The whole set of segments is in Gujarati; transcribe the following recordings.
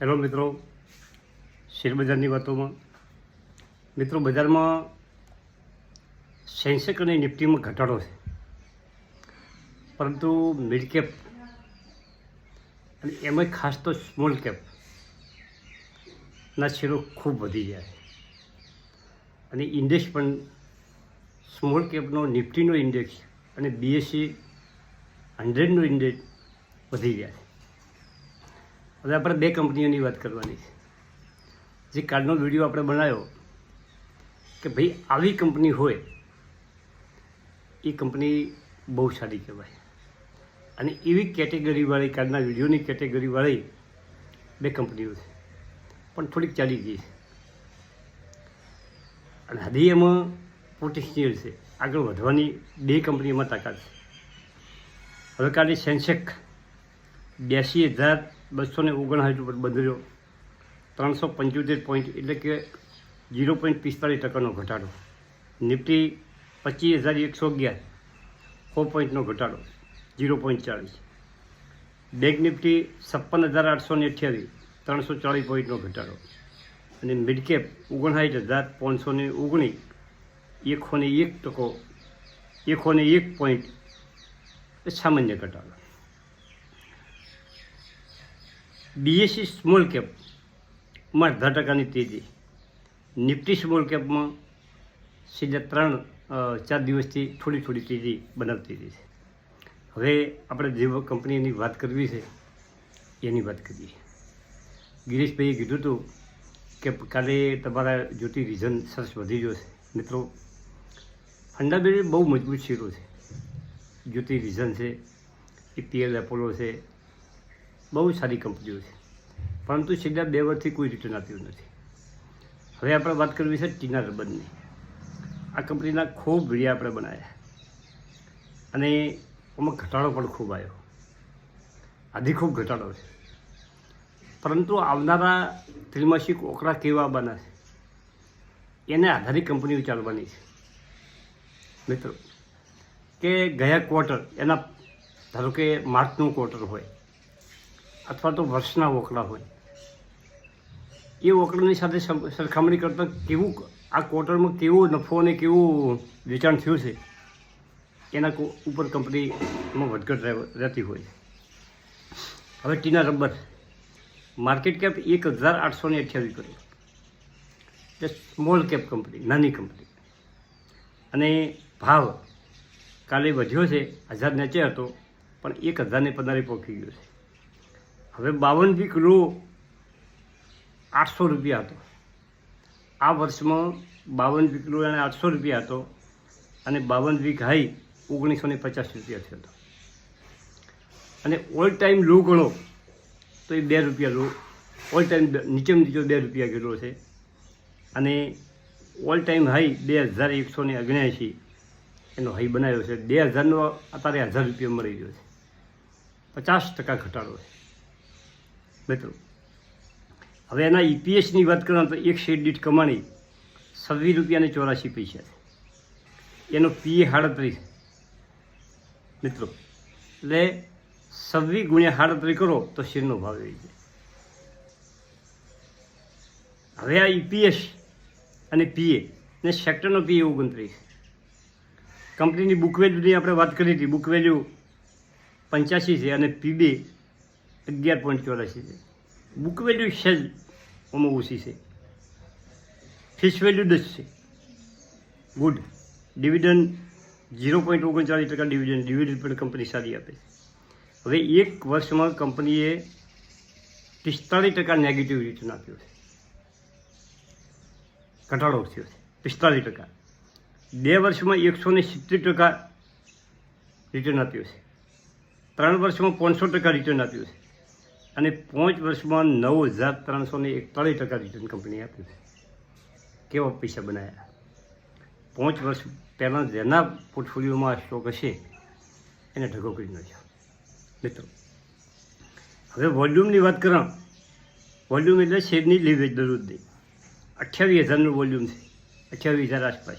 હેલો મિત્રો, શેરબજારની વાતોમાં. મિત્રો, બજારમાં સેન્સેક અને નિફ્ટીમાં ઘટાડો છે. પરંતુ મિડ કેપ અને એમાં ખાસ તો સ્મોલ કેપના શેરો ખૂબ વધી જાય અને ઇન્ડેક્સ પણ સ્મોલ કેપનો, નિફ્ટીનો ઇન્ડેક્સ અને બીએસસી હંડ્રેડનો ઇન્ડેક્સ વધી જાય હવે આપણે બે કંપનીઓની વાત કરવાની છે. જે કાલનો વીડિયો આપણે બનાવ્યો કે ભાઈ આવી કંપની હોય, એ કંપની બહુ સારી કહેવાય. અને એવી કેટેગરીવાળી, કાલના વિડીયોની કેટેગરીવાળી બે કંપનીઓ છે. પણ થોડીક ચાલી ગઈ છે. અને હજી એમાં પોટેન્શિયલ છે. આગળ વધવાની બે કંપનીઓમાં તાકાત છે. હવે કાલે સેન્સેક બ્યાસી હજાર બસો ને ઓગણસાઠ ઉપર બંધ ત્રણસો પંચોતેર પોઈન્ટ એટલે કે ઝીરો પોઈન્ટ પિસ્તાળીસ ટકાનો ઘટાડો. નિફ્ટી પચીસ હજાર એકસો અગિયાર સો પોઈન્ટનો ઘટાડો ઝીરો પોઈન્ટ ચાલીસ બેંક નિફ્ટી છપ્પન હજાર આઠસો ને અઠ્યાવીસ, ત્રણસો ચાળીસ પોઈન્ટનો ઘટાડો. અને મિડકેપ ઓગણસાઠ હજાર પાંચસો ને ઓગણીસ, એકસો ને એક ટકો, એકસો ને એક પોઈન્ટ સામાન્ય ઘટાડો. બીએસસી સ્મોલ કેપમાં અઢાર ટકાની તેજી. નિફ્ટી સ્મોલ કેપમાં સીધા ત્રણ ચાર દિવસથી થોડી થોડી તેજી બનાવતી હતી હવે આપણે જે કંપનીની વાત કરવી છે, એની વાત કરીએ. ગિરીશભાઈએ કીધું હતું કે કાલે તમારા જ્યોતિ રીઝન સરસ વધી ગયો છે. મિત્રો ફંડામેન્ટલ બહુ મજબૂત શેરો છે. જ્યોતિ રીઝન છે ઈપીએલ એપોલો છે બહુ સારી કંપનીઓ છે. પરંતુ છેલ્લા બે વર્ષથી કોઈ રિટર્ન આપ્યું નથી. હવે આપણે વાત કરવી છે ટીના રબરની આ કંપનીના ખૂબ વિડીયા આપણે બનાવ્યા. અને એમાં ઘટાડો પણ ખૂબ આવ્યો. આધી ખૂબ ઘટાડો છે. પરંતુ આવનારા ત્રિમાસિક ઓકરા કેવા બનાશે એને આધારિત કંપનીઓ ચાલવાની છે. મિત્રો, કે ગયા ક્વાર્ટર એના, ધારો કે માર્ચનું ક્વાર્ટર હોય અથવા તો વર્ષના વોકડા હોય. એ વોકડાની સાથે સરખામણી કરતાં કેવું આ ક્વાર્ટરમાં કેવો નફો અને કેવું વેચાણ થયું છે, એના ઉપર કંપનીમાં વધઘટ રહે- રહેતી હોય. હવે ટીના રબર. માર્કેટ કેપ એક હજાર આઠસો ને અઠ્યાવીસ કરોડ એટલે સ્મોલ કેપ કંપની નાની કંપની અને ભાવ કાલે વધ્યો છે, હજાર નીચે હતો પણ એક હજારને પંદરે પહોંચી ગયો છે. હવે બાવન વીક લો આઠસો રૂપિયા હતો. આ વર્ષમાં બાવન વીક લો એને આઠસો રૂપિયા હતો અને બાવન વીક હાઈ ઓગણીસો ને પચાસ રૂપિયા થયો હતો. અને ઓલ ટાઈમ લો ગણો તો એ બે રૂપિયા લો ઓલ ટાઈમ નીચે નીચો બે રૂપિયા કિલો છે. અને ઓલ ટાઈમ હાઈ બે હજાર એકસો ને અગ્યાએંશી એનો હાઈ બનાવ્યો છે. બે હજારનો અત્યારે હજાર રૂપિયા મળી રહ્યો છે. પચાસ ટકા ઘટાડો છે. મિત્રો હવે એના ઈપીએસની વાત કરો તો એક શેર દીઠ કમાણી છવ્વીસ રૂપિયા અને ચોરાશી પૈસા એનો પીએ સાડત્રીસ. મિત્રો, એટલે છવ્વીસ ગુણ્યા સાડત્રીસ કરો તો શેરનો ભાવ એવી જાય. હવે આ ઈપીએસ અને પીએ ને સેક્ટરનો પીએ ઓગણત્રીસ. કંપનીની બુક વેલ્યુની આપણે વાત કરી હતી બુક વેલ્યુ પંચ્યાસી છે અને પીબી અગિયાર પોઈન્ટ ચોરાસી છે. બુક વેલ્યુ સહેજ ઓમાં ઓછી છે. ફિશ વેલ્યુ દસ છે. ગુડ ડિવિડન્ડ ઝીરો પોઈન્ટ ઓગણચાળીસ ટકા ડિવિડન્ડ ડિવિડન્ડ પણ કંપની સારી આપે છે. હવે એક વર્ષમાં કંપનીએ પિસ્તાળીસ ટકા નેગેટિવ રિટર્ન આપ્યું છે. ઘટાડો થયો છે. પિસ્તાળીસ ટકા. બે વર્ષમાં એકસો ને સિત્તેર ટકા રિટર્ન આપ્યું છે. ત્રણ વર્ષમાં પાંચસો ટકા રિટર્ન આપ્યું છે. અને પાંચ વર્ષમાં નવ હજાર ત્રણસો ને એકતાળીસ ટકા રિટર્ન કંપની આપ્યું કેવા પૈસા બનાવ્યા પાંચ વર્ષ પહેલાં જેના પોર્ટફોલિયોમાં સ્ટોક હશે, એને ઢગો કરી નાખ્યો. મિત્રો, હવે વોલ્યુમની વાત કਰਾਂ વોલ્યુમ એટલે શેરની લીવેજ દરરોજની? અઠ્યાવીસ હજારનું વોલ્યુમ છે. અઠ્યાવીસ હજાર આસપાસ.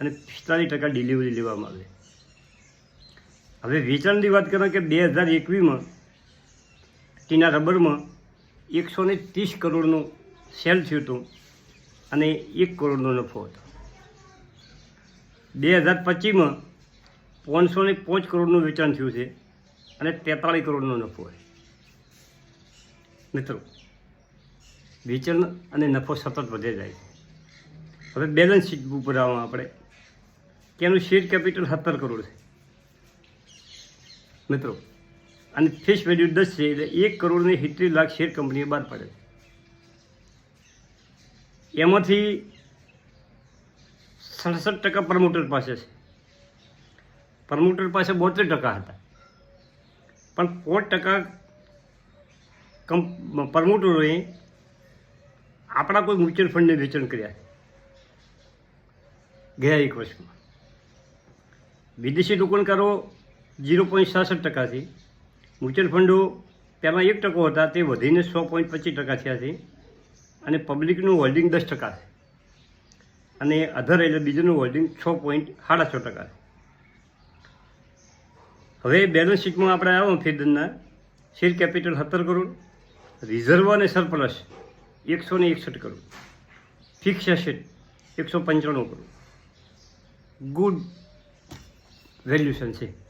અને પિસ્તાલીસ ટકા ડિલિવરી લેવામાં આવે. હવે વેચાણની વાત કਰਾਂ કે બે હજાર એકવીસમાં ટીના રબરમાં એકસો ને ત્રીસ કરોડનું સેલ થયું હતું અને એક કરોડનો નફો હતો. બે હજાર પચીસમાં પાંચસો ને પાંચ કરોડનું વેચાણ થયું છે અને તેતાળીસ કરોડનો નફો છે. મિત્રો, વેચાણ અને નફો સતત વધે જાય છે. હવે બેલેન્સ શીટ ઉપર આવવા આપણે. કે એનું શેર કેપિટલ સત્તર કરોડ છે. મિત્રો અને ફેસ વેલ્યુ દસ છે એટલે એક કરોડને સિત્તેર લાખ શેર કંપનીએ બહાર પાડે એમાંથી સડસઠ ટકા પ્રમોટર પાસે છે. પ્રમોટર પાસે બોતેર ટકા હતા. પણ પોત ટકા કંપ પ્રમોટરોએ આપણા કોઈ મ્યુચ્યુઅલ ફંડને વેચાણ કર્યા ગયા એક વર્ષમાં. વિદેશી રોકાણકારો ઝીરો પોઈન્ટ સાસઠ ટકાથી મ્યુચ્યુઅલ ફંડો પહેલાં એક ટકો હતા, તે વધીને સો પોઈન્ટ પચીસ ટકા થયા છે. અને પબ્લિકનું હોલ્ડિંગ દસ ટકા છે. અને અધર એટલે બીજુંનું હોલ્ડિંગ છ પોઈન્ટ સાડા છ ટકા છે. હવે બેલેન્સ શીટમાં આપણે આવો ફેદનના શેર કેપિટલ સત્તર કરોડ રિઝર્વ અને સરપ્લસ એકસો ને એકસઠ કરોડ. ફિક્સ એસેટ એકસો પંચાણું કરોડ. ગુડ વેલ્યુશન છે.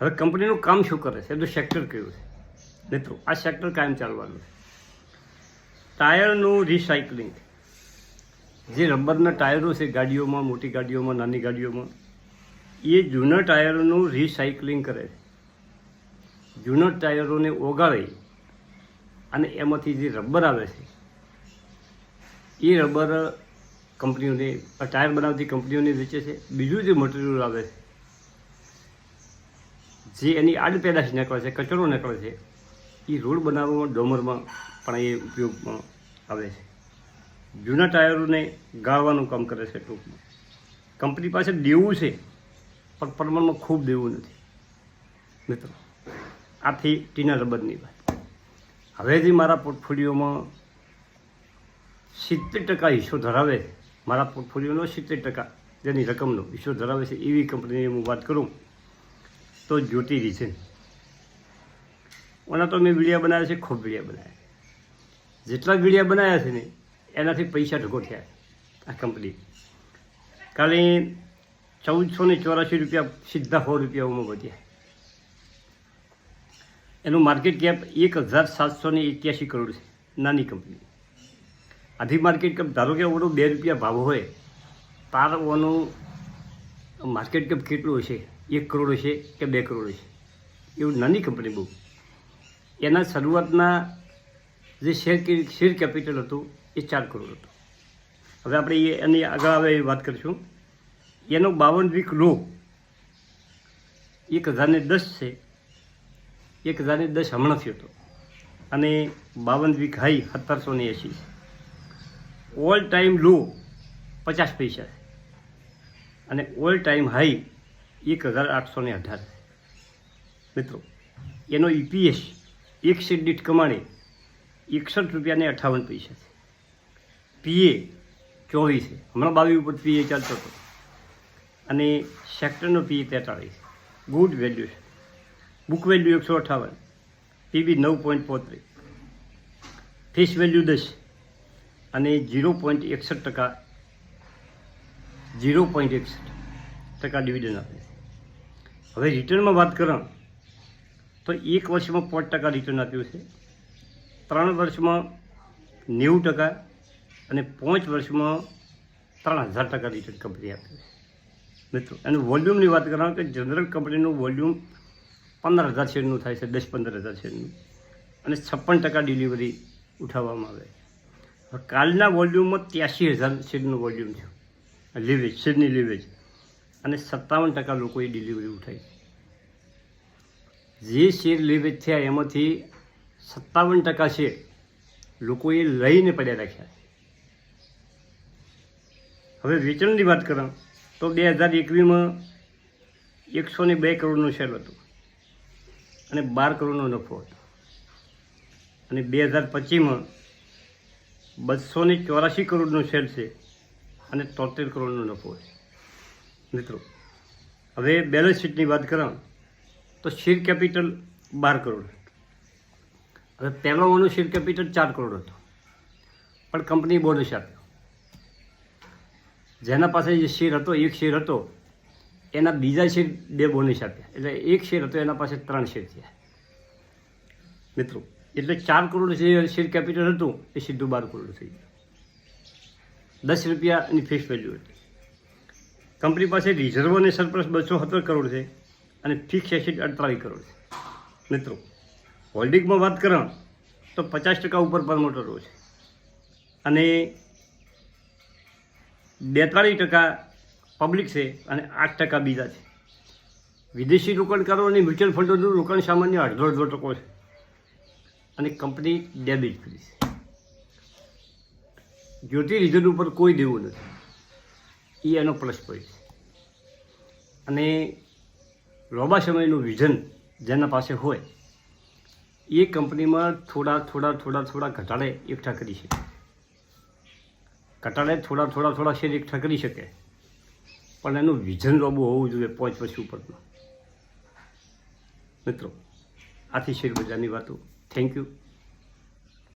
હવે કંપનીનું કામ શું કરે છે? એનું સેક્ટર કયું છે? મિત્રો, આ સેક્ટર કાયમ ચાલવાનું છે. ટાયરનું રિસાયકલિંગ જે રબરના ટાયરો છે ગાડીઓમાં, મોટી ગાડીઓમાં, નાની ગાડીઓમાં, એ જૂના ટાયરોનું રિસાયકલિંગ કરે છે. જૂના ટાયરોને ઓગાળી અને એમાંથી જે રબર આવે છે, એ રબર કંપનીઓને ટાયર બનાવતી કંપનીઓને વેચે છે. બીજું જે મટીરિયલ આવે છે જે એની આડ પેદાશ નીકળે છે, કચરો નીકળે છે એ રોડ બનાવવામાં, ડોમરમાં પણ એ ઉપયોગમાં આવે છે. જૂના ટાયરોને ગાળવાનું કામ કરે છે ટૂંકમાં. કંપની પાસે દેવું છે, પણ પ્રમાણમાં ખૂબ દેવું નથી. મિત્રો, આથી ટીના રબરની વાત. હવે જે મારા પોર્ટફોલિયોમાં સિત્તેર ટકા હિસ્સો ધરાવે, મારા પોર્ટફોલિયોનો સિત્તેર ટકા જેની રકમનો હિસ્સો ધરાવે છે, એવી કંપનીની હું વાત કરું તો જ્યોતિ રીસન ઓના તો મેં વિડીયા બનાવ્યા છે, ખૂબ વિડીયા બનાવ્યા. જેટલા વિડીયા બનાવ્યા છે ને, એનાથી પૈસા ઢગો થયા આ કંપની. કાલે ચૌદસો ને ચોરાસી રૂપિયા, સીધા સો રૂપિયાઓમાં વધ્યા. એનું માર્કેટ કેપ એક હજાર સાતસો ને એક્યાસી કરોડ છે, નાની કંપની. આધી માર્કેટ કેપ ધારો કે ઓનો બે રૂપિયા ભાવ હોય તાર ઓનું માર્કેટ કેપ કેટલું હશે? એક કરોડ છે કે બે કરોડ છે એવું નાની કંપની બહુ. એના શરૂઆતના જે શેર શેર કેપિટલ હતું, એ ચાર કરોડ હતું. હવે આપણે એની આગળ આવે વાત કરીશું. એનો બાવન વીક લો. એક હજારને દસ છે. એક હજારને દસ હમણાં થયો હતો. અને બાવન વીક હાઈ સત્તરસો ને એંસી ઓલ ટાઈમ લો પચાસ પૈસા અને ઓલ ટાઈમ હાઈ એક હજાર આઠસો ને અઢાર. મિત્રો, એનો ઈપીએસ એક સીટ દીઠ કમાણે એકસઠ રૂપિયાને અઠાવન પૈસા છે. પીએ ચોવીસ હમણાં બાવીસ ઉપર પીએ ચાલતો હતો. અને સેક્ટરનો પીએ તેતાળીસ ગુડ વેલ્યુ છે. બુક વેલ્યુ એકસો અઠાવન. પીબી નવ પોઈન્ટ પોત્રીસ. ફેસ વેલ્યુ દસ. અને જીરો પોઈન્ટ એકસઠ ટકા જીરો પોઈન્ટ એકસઠ ટકા ડિવિડન્ડ આપે છે. હવે રિટર્નમાં વાત કરો, તો એક વર્ષમાં પાંચ ટકા રિટર્ન આપ્યું છે. ત્રણ વર્ષમાં નેવું ટકા અને પાંચ વર્ષમાં ત્રણ હજાર ટકા રિટર્ન કંપની આપ્યું છે. મિત્રો અને વોલ્યુમની વાત કરાવું તો જનરલ કંપનીનું વોલ્યુમ પંદર હજાર શેરનું થાય છે, દસ પંદર હજાર શેરનું. અને છપ્પન ટકા ડિલિવરી ઉઠાવવામાં આવે કાલના વોલ્યુમમાં ત્યાસી હજાર શેરનું વોલ્યુમ છે. લીવેજ શેરની લીવેજ અને સત્તાવન ટકા લોકોએ ડિલિવરી ઉઠાવી જે શેર લીવેજ થયા એમાંથી સત્તાવન ટકા શેર લોકોએ લઈને પડ્યા રાખ્યા. હવે વેચાણની વાત કਰਾਂ તો બે હજાર એકવીસમાં એકસો ને બે કરોડનું શેર હતું અને બાર કરોડનો નફો હતો. અને બે હજાર પચીસમાં બસો ને ચોરાસી કરોડનું શેર છે અને તોતેર કરોડનો નફો છે. મિત્રો. હવે બેલેન્સ શીટની વાત કરાવ, તો શેર કેપિટલ બાર કરોડ હવે પહેલો ઓનો શેર કેપિટલ ચાર કરોડ હતો. પણ કંપની બોનસ આપ્યો જેના પાસે જે શેર હતો, એક શેર હતો, એના બીજા શેર બે બોનસ આપ્યા. એટલે એક શેર હતો, એના પાસે ત્રણ શેર થયા. મિત્રો, એટલે ચાર કરોડ જે શેર કેપિટલ હતું, એ સીધું બાર કરોડ થઈ ગયું. દસ રૂપિયાની ફીસ વેલ્યુ હતી. કંપની પાસે રિઝર્વ અને સરપ્લસ બસો સત્તર કરોડ છે અને ફિક્સ એસેટ અડતાલીસ કરોડ છે. મિત્રો, હોલ્ડિંગમાં વાત કરો તો પચાસ ટકા ઉપર પ્રમોટરો છે. અને બેતાળીસ ટકા પબ્લિક છે અને આઠ ટકા બીજા છે. વિદેશી રોકાણકારો અને મ્યુચ્યુઅલ ફંડોનું રોકાણ સામાન્ય અડધો અડધો ટકો છે. અને કંપની ડેબિટ કરી છે. જ્યોતિ રિઝર્વ ઉપર કોઈ દેવું નથી. એ એનો પ્લસ પોઈન્ટ અને લાંબા સમયનું વિઝન જેના પાસે હોય, એ કંપનીમાં થોડા થોડા થોડા થોડા ઘટાડે એકઠા કરી શકે. ઘટાડે થોડા થોડા થોડા શેર એકઠા કરી શકે. પણ એનું વિઝન લાંબુ હોવું જોઈએ પાંચ વર્ષ ઉપરનું. મિત્રો, આથી શેર બજારની વાતો. Thank you